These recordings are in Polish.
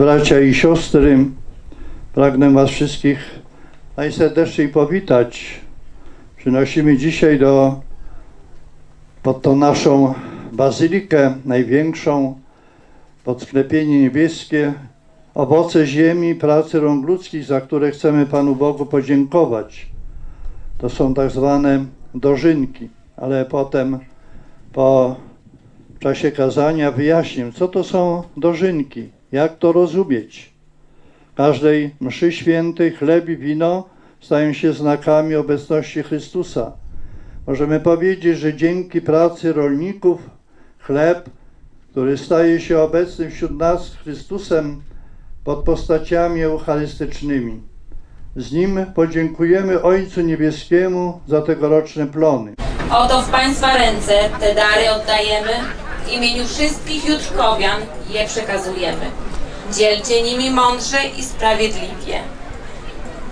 bracia i siostry, pragnę Was wszystkich najserdeczniej powitać. Przynosimy dzisiaj do, pod tą naszą bazylikę największą, pod sklepienie niebieskie, owoce ziemi, pracy rąk ludzkich, za które chcemy Panu Bogu podziękować. To są tak zwane dożynki, ale potem po czasie kazania wyjaśnię, co to są dożynki, jak to rozumieć. Każdej mszy świętej chleb i wino stają się znakami obecności Chrystusa. Możemy powiedzieć, że dzięki pracy rolników chleb, który staje się obecny wśród nas Chrystusem pod postaciami eucharystycznymi. Z nim podziękujemy Ojcu Niebieskiemu za tegoroczne plony. Oto w Państwa ręce te dary oddajemy. W imieniu wszystkich Jutrkowian je przekazujemy. Dzielcie nimi mądrze i sprawiedliwie.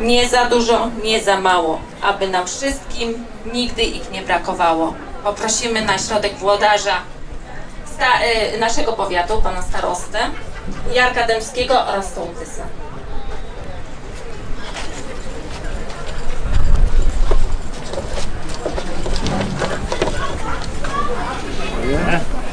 Nie za dużo, nie za mało, aby nam wszystkim nigdy ich nie brakowało. Poprosimy na środek włodarza sta, y, naszego powiatu, pana starostę, Jarka Dębskiego oraz sołtysa. I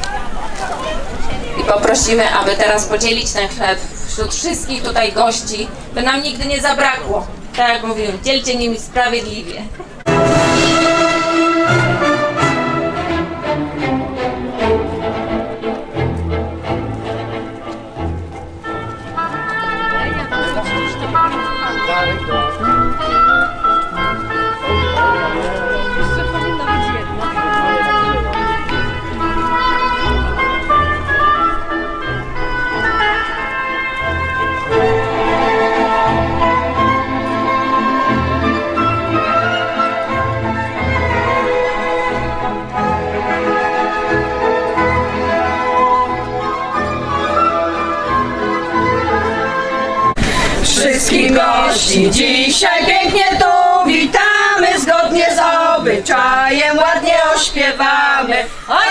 poprosimy, aby teraz podzielić ten chleb wśród wszystkich tutaj gości, by nam nigdy nie zabrakło. Tak jak mówiłem, dzielcie nimi sprawiedliwie. Wszystkich gości dzisiaj pięknie tu witamy, zgodnie z obyczajem ładnie ośpiewamy. Oj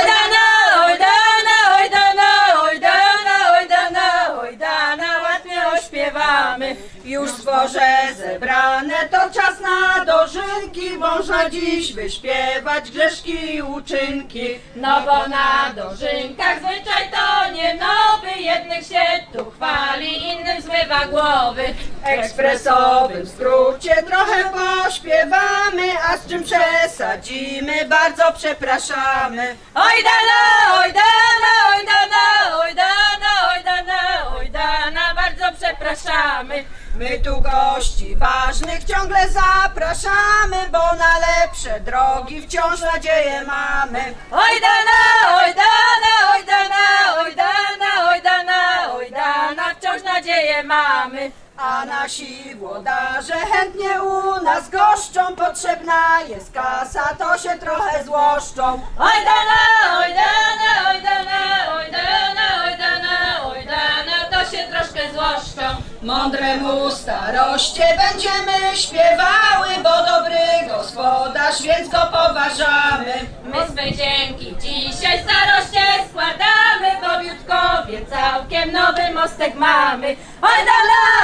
zboże zebrane, to czas na dożynki. można dziś wyśpiewać grzeszki i uczynki. No bo na dożynkach zwyczaj to nie nowy, jednych się tu chwali, innym zmywa głowy. W ekspresowym skrócie trochę pośpiewamy, a z czym przesadzimy, bardzo przepraszamy. Oj dana, oj dana, oj dana, oj dana, bardzo przepraszamy. My tu gości ważnych ciągle zapraszamy, bo na lepsze drogi wciąż nadzieję mamy. Oj dana, oj dana, oj dana, oj dana, oj dana, oj dana, wciąż nadzieję mamy. A nasi włodarze chętnie u nas goszczą, potrzebna jest kasa, to się trochę złoszczą. Oj dana, Mądremu staroście będziemy śpiewały, bo dobry gospodarz, więc go poważamy. My swe dzięki dzisiaj staroście składamy, bo w Jutkowie całkiem nowy mostek mamy. Oj dana,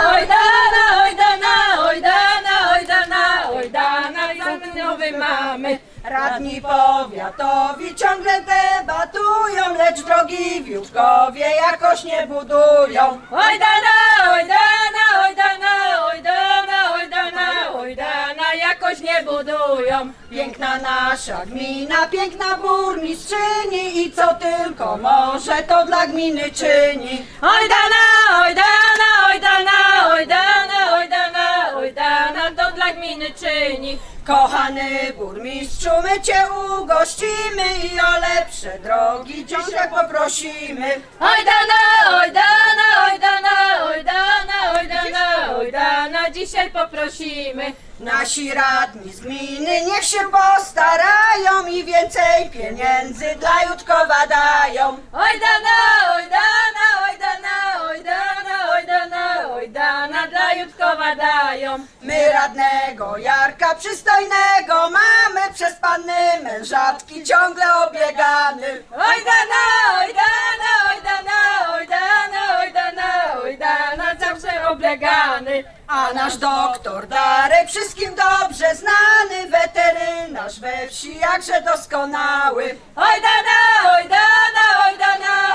powiatowi ciągle debatują, lecz drogi w Jutkowie jakoś nie budują. Oj dana, oj dana, oj dana, oj dana, oj dana, oj dana, jakoś nie budują. Piękna nasza gmina, piękna burmistrzyni i co tylko może to dla gminy czyni. Oj dana, oj dana, oj dana, oj dana, oj dana, oj dana, to dla gminy czyni. Kochany burmistrzu, my Cię ugościmy i o lepsze drogi ciągle poprosimy. Oj dana, oj dana, oj dana, oj dana, oj dana, oj dana, dzisiaj poprosimy. Nasi radni z gminy niech się postarają i więcej pieniędzy dla Jutkowa dają. Oj dana, dają. My radnego Jarka przystojnego mamy, przez panny mężatki ciągle obiegany. Oj dana, oj dana, oj dana, oj dana, oj dana, oj dana, zawsze oblegany. A nasz doktor Darek wszystkim dobrze znany, weterynarz we wsi jakże doskonały. Oj dana, oj dana, oj dana,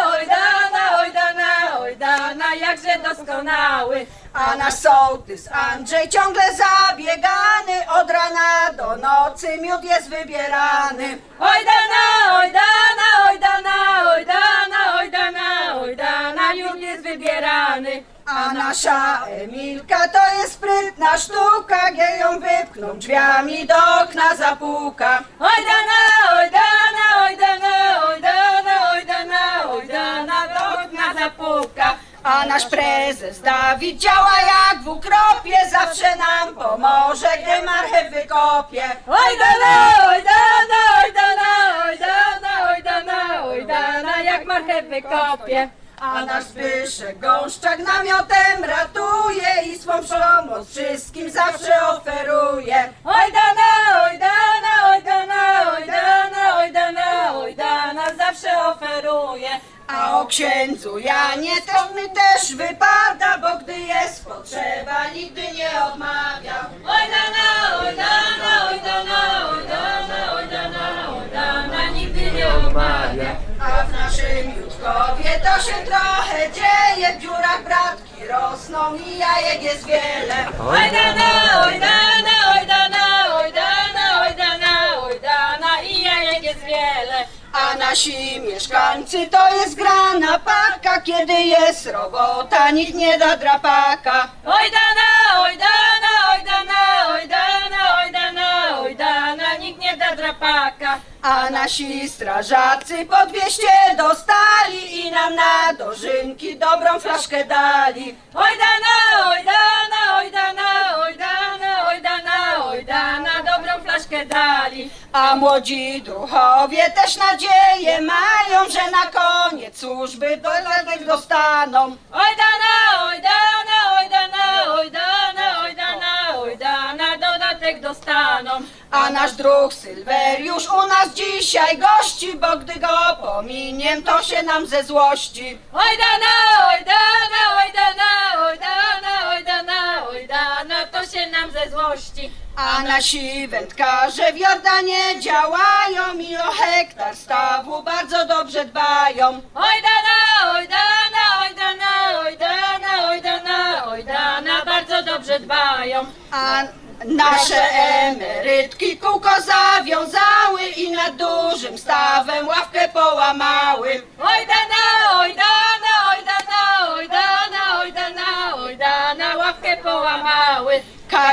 jakże doskonały. A nasz sołtys Andrzej ciągle zabiegany, od rana do nocy miód jest wybierany. Oj dana, oj dana, oj dana, oj dana, oj dana, oj dana, miód jest wybierany. A nasza Emilka to jest sprytna sztuka, gdzie ją wypchną drzwiami do okna zapuka. Oj A nasz prezes Dawid działa jak w ukropie, zawsze nam pomoże, gdy marchew wykopie. Oj dana, oj dana, oj dana, oj dana, oj dana, oj dana, jak marchew wykopie. A nasz Zbyszek Gąszczak namiotem ratuje i swą pomoc wszystkim zawsze oferuje. Oj dana, oj dana, oj dana, oj dana, oj dana, oj dana, zawsze oferuje. A o księdzu Janie to mi też wypada, bo gdy jest potrzeba, nigdy nie odmawia. Oj dana, oj dana, oj dana, oj dana, oj dana, oj nigdy nie odmawia. A w naszym Jutkowie to się trochę dzieje, w dziurach bratki rosną i jajek jest wiele. Oj dana, oj dana, oj dana, A nasi mieszkańcy to jest grana paka, kiedy jest robota, nikt nie da drapaka. Oj dana, oj dana, oj dana, oj dana, oj dana, oj dana, nikt nie da drapaka. A nasi strażacy po 200 dostali i nam na dożynki dobrą flaszkę dali. Oj dana, oj dana, oj dana, oj dana, oj dana, oj dana, dali. A młodzi druchowie też nadzieję mają, że na koniec służby dodatek dostaną. Oj dana, oj dana, oj dana, oj dana, oj dana, oj dana, dodatek dostaną. A nasz druh Sylweriusz u nas dzisiaj gości, bo gdy go pominiem, to się nam ze złości. Oj dana, oj A nasi wędkarze w Jordanie działają i o hektar stawu bardzo dobrze dbają. Oj dana, oj dana, oj dana, oj dana, oj dana, oj dana, bardzo dobrze dbają. A nasze emerytki kółko zawiązały i nad dużym stawem ławkę połamały. Oj dana,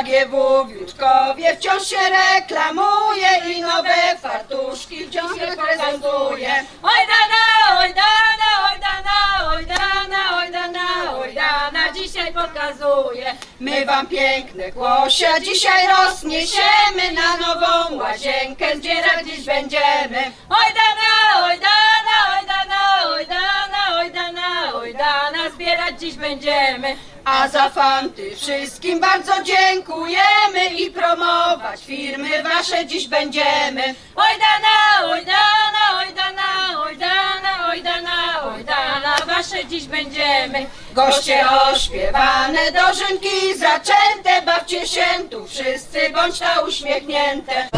KGW w Jutkowie wciąż się reklamuje i nowe fartuszki wciąż reprezentuje. Oj dana, oj dana, oj dana, oj dana, oj dana, oj dana, dzisiaj pokazuje. My wam piękne kłosia dzisiaj rozniesiemy na nową łazienkę, zbierać dziś będziemy. Oj dana, oj dana, oj dana, oj dana, oj dana, oj dana, zbierać dziś będziemy. A za fanty wszystkim bardzo dziękujemy i promować firmy wasze dziś będziemy. Oj dana, oj dana, oj dana, oj dana, oj dana, oj dana, wasze dziś będziemy. Goście ośpiewane, dożynki zaczęte, bawcie się tu wszyscy, bądź ta uśmiechnięte.